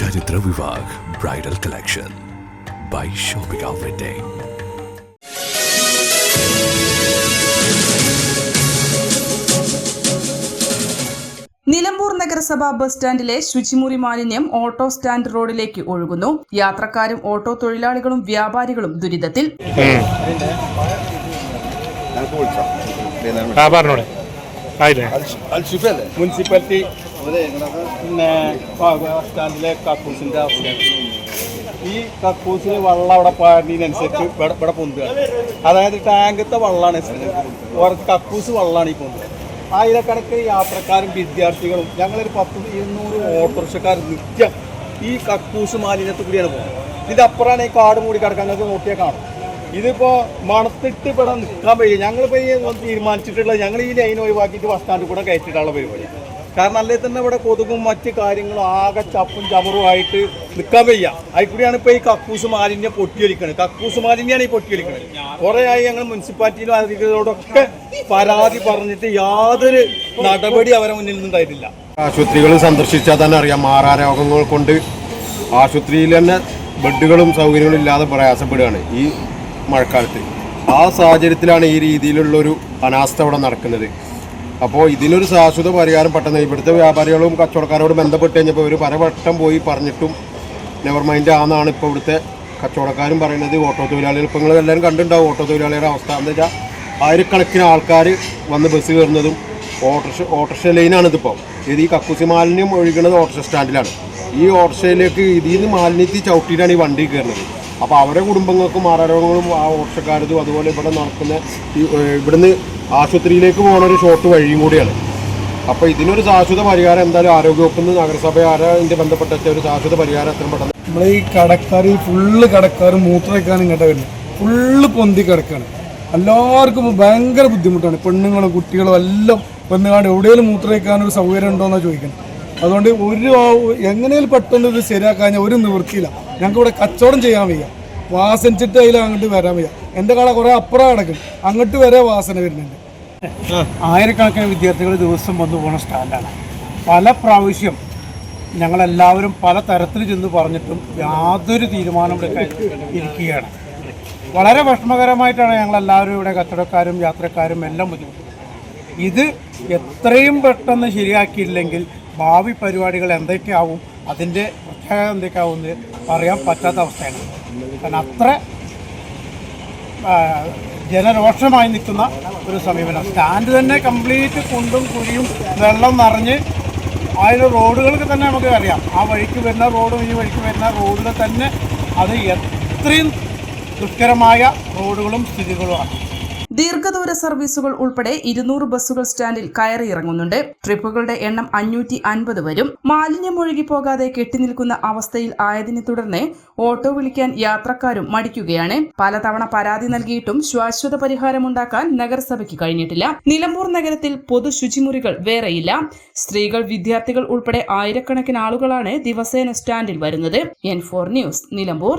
bridal collection. by shopping Wedding. Nilambur നഗരസഭ bus സ്റ്റാൻഡിലെ ശുചിമുറി മാലിന്യം ഓട്ടോ സ്റ്റാൻഡ് റോഡിലേക്ക് ഒഴുകുന്നു. യാത്രക്കാരും ഓട്ടോ തൊഴിലാളികളും വ്യാപാരികളും ദുരിതത്തിൽ. മുനിസിപ്പാലിറ്റി പിന്നെ സ്റ്റാൻഡിലെ അവസ്ഥയാണ് ഈ കക്കൂസിൽ വെള്ളം അവിടെ പാടുന്നതിനനുസരിച്ച് ഇവിടെ ഇവിടെ പൊന്തുക. അതായത് ടാങ്കത്തെ വെള്ളമാണ് ഓരോ കക്കൂസ് വെള്ളമാണ് ഈ പൊന്തുക. ആയിരക്കണക്കിന് യാത്രക്കാരും വിദ്യാർത്ഥികളും ഞങ്ങളൊരു പത്ത് ഇരുന്നൂറ് ഓട്ടോറിക്ഷക്കാർ നിത്യം ഈ കക്കൂസ് മാലിന്യത്തിൽ കൂടിയാണ് പോകുന്നത്. ഇതിന്റെ അപ്പുറമാണ് ഈ കാട് മൂടി കിടക്കാൻ നോക്കിയാൽ കാണും. ഇതിപ്പോൾ മണത്തിട്ട് ഇവിടെ നിൽക്കാൻ വയ്യ. ഞങ്ങളിപ്പോൾ ഈ തീരുമാനിച്ചിട്ടുള്ളത് ഞങ്ങൾ ഈ ലൈൻ ഒഴിവാക്കിയിട്ട് ബസ് സ്റ്റാൻഡിൽ കൂടെ കയറ്റിയിട്ടുള്ള പരിപാടി. കാരണം അല്ലെങ്കിൽ തന്നെ ഇവിടെ കൊതുകും മറ്റ് കാര്യങ്ങളും ആകെ ചപ്പും ചമറും ആയിട്ട് നിൽക്കാൻ വയ്യ. അതിൽ കൂടിയാണ് ഇപ്പൊ ഈ കക്കൂസ് മാലിന്യം പൊട്ടിയൊലിക്കുന്നത് കക്കൂസ് മാലിന്യമാണ് ഈ പൊട്ടിയൊലിക്കുന്നത് കുറെ ആയി ഞങ്ങൾ മുനിസിപ്പാലിറ്റിയിലും അധികൃതരോടൊക്കെ പരാതി പറഞ്ഞിട്ട് യാതൊരു നടപടി അവരെ മുന്നിൽ നിന്നുണ്ടായിട്ടില്ല ആശുപത്രികൾ സന്ദർശിച്ചാൽ തന്നെ അറിയാം. മാറാരോഗങ്ങൾ കൊണ്ട് ആശുപത്രിയിൽ തന്നെ ബെഡുകളും സൗകര്യങ്ങളും ഇല്ലാതെ പ്രയാസപ്പെടുകയാണ് ഈ മഴക്കാലത്ത്. ആ സാഹചര്യത്തിലാണ് ഈ രീതിയിലുള്ളൊരു അനാസ്ഥ അവിടെ നടക്കുന്നത്. അപ്പോൾ ഇതിനൊരു ശാശ്വത പരിഹാരം പെട്ടെന്ന് ഇവിടുത്തെ വ്യാപാരികളും കച്ചവടക്കാരോടും ബന്ധപ്പെട്ട് കഴിഞ്ഞപ്പോൾ ഒരു പലവട്ടം പോയി പറഞ്ഞിട്ടും നെവർ മൈൻഡ് ആണെന്നാണ് ഇപ്പോൾ ഇവിടുത്തെ കച്ചവടക്കാരും പറയുന്നത്. ഓട്ടോ തൊഴിലാളികൾ ഇപ്പോൾ നിങ്ങൾ എല്ലാവരും കണ്ടിട്ടുണ്ടാവും ഓട്ടോ തൊഴിലാളികളുടെ അവസ്ഥ. എന്താ വെച്ചാൽ ആയിരക്കണക്കിന് ആൾക്കാർ വന്ന് ബസ് കയറുന്നതും ഓട്ടോറിക്ഷ ഓട്ടോറിക്ഷ ലൈനാണ് ഇതിപ്പോൾ ഇത് ഈ കക്കൂസി മാലിന്യം ഒഴുകുന്നത് ഓട്ടോറിക്ഷ സ്റ്റാൻഡിലാണ് ഈ ഓട്ടോറിക്ഷയിലേക്ക് ഇതിൽ നിന്ന് മാലിന്യത്തിൽ ചവിട്ടിയിട്ടാണ് ഈ വണ്ടി കയറുന്നത്. അപ്പോൾ അവരുടെ കുടുംബങ്ങൾക്കും മാറാരോഗങ്ങളും ആ ഓട്ടോറിക്ഷക്കാരതും അതുപോലെ ഇവിടെ നടക്കുന്ന ഇവിടുന്ന് ആശുപത്രിയിലേക്ക് പോകുന്ന ഒരു ഷോർട്ട് വഴിയും കൂടിയാണ്. അപ്പോൾ ഇതിനൊരു ശാശ്വത പരിഹാരം എന്തായാലും ആരോഗ്യവകുപ്പിൽ നിന്ന് നഗരസഭ ആരാതിന്റെ ബന്ധപ്പെട്ട ഒരു ശാശ്വത പരിഹാരം എത്രയും പെട്ടെന്ന്. നമ്മൾ ഈ കടക്കാർ ഈ ഫുള്ള് കടക്കാർ മൂത്രമൊക്കെയാണ് ഇങ്ങോട്ട് വരുന്നത് ഫുള്ള് പൊന്തി കിടക്കാണ്. എല്ലാവർക്കും ഭയങ്കര ബുദ്ധിമുട്ടാണ്. പെണ്ണുങ്ങളും കുട്ടികളും എല്ലാം പെണ്ണുകാട് എവിടെയെങ്കിലും മൂത്രമൊഴിക്കാനൊരു സൗകര്യം ഉണ്ടോ എന്നാണ് ചോദിക്കുന്നത് അതുകൊണ്ട് ഒരു എങ്ങനെയും പെട്ടെന്ന് ഇത് ശരിയാക്കാൻ ഒരു നിവൃത്തിയില്ല. ഞങ്ങൾക്ക് ഇവിടെ കച്ചവടം ചെയ്യാൻ വയ്യ. വാസനിച്ചിട്ട് അതിൽ അങ്ങോട്ട് വരാൻ വയ്യ. എന്റെ കട കുറേ അപ്പുറം കിടക്കും. അങ്ങോട്ട് വരെ വാസന വരുന്നുണ്ട്. ആയിരക്കണക്കിന് വിദ്യാർത്ഥികൾ ദിവസം വന്നു പോകുന്ന സ്റ്റാൻഡാണ് പല പ്രാവശ്യം ഞങ്ങളെല്ലാവരും പല തരത്തിൽ ചെന്ന് പറഞ്ഞിട്ടും യാതൊരു തീരുമാനം ഇരിക്കുകയാണ്. വളരെ വിഷമകരമായിട്ടാണ് ഞങ്ങളെല്ലാവരും ഇവിടെ കച്ചവടക്കാരും യാത്രക്കാരും എല്ലാം ബുദ്ധിമുട്ടുന്നത് ഇത് എത്രയും പെട്ടെന്ന് ശരിയാക്കിയില്ലെങ്കിൽ ഭാവി പരിപാടികൾ എന്തൊക്കെയാവും അതിന്റെ പ്രത്യേകത എന്തൊക്കെയാവും എന്ന് പറയാൻ പറ്റാത്ത അവസ്ഥയാണ്. കാരണം അത്ര ജനരോഷമായി നിൽക്കുന്ന ഒരു സമീപനം. സ്റ്റാൻഡ് തന്നെ കംപ്ലീറ്റ് കുണ്ടും കുഴിയും വെള്ളം നിറഞ്ഞ് അതിന് റോഡുകൾക്ക് തന്നെ നമുക്ക് അറിയാം. ആ വഴിക്ക് വരുന്ന റോഡും ഈ വഴിക്ക് വരുന്ന റോഡിൽ തന്നെ അത് എത്രയും ദുഷ്കരമായ റോഡുകളും സ്ഥിതികളുമാണ്. ദീർഘദൂര സർവീസുകൾ ഉൾപ്പെടെ ഇരുന്നൂറ് ബസ്സുകൾ സ്റ്റാൻഡിൽ കയറിയിറങ്ങുന്നുണ്ട്. ട്രിപ്പുകളുടെ എണ്ണം അഞ്ഞൂറ്റി അൻപത് വരും. മാലിന്യം ഒഴുകി പോകാതെ കെട്ടിനിൽക്കുന്ന അവസ്ഥയിൽ ആയതിനെ തുടർന്ന് ഓട്ടോ വിളിക്കാൻ യാത്രക്കാരും മടിക്കുകയാണ്. പലതവണ പരാതി നൽകിയിട്ടും ശാശ്വത പരിഹാരമുണ്ടാക്കാൻ നഗരസഭയ്ക്ക് കഴിഞ്ഞിട്ടില്ല. നിലമ്പൂർ നഗരത്തിൽ പൊതു ശുചിമുറികൾ വേറെയില്ല. സ്ത്രീകൾ വിദ്യാർത്ഥികൾ ഉൾപ്പെടെ ആയിരക്കണക്കിന് ആളുകളാണ് ദിവസേന സ്റ്റാൻഡിൽ വരുന്നത്. N four news Nilambur.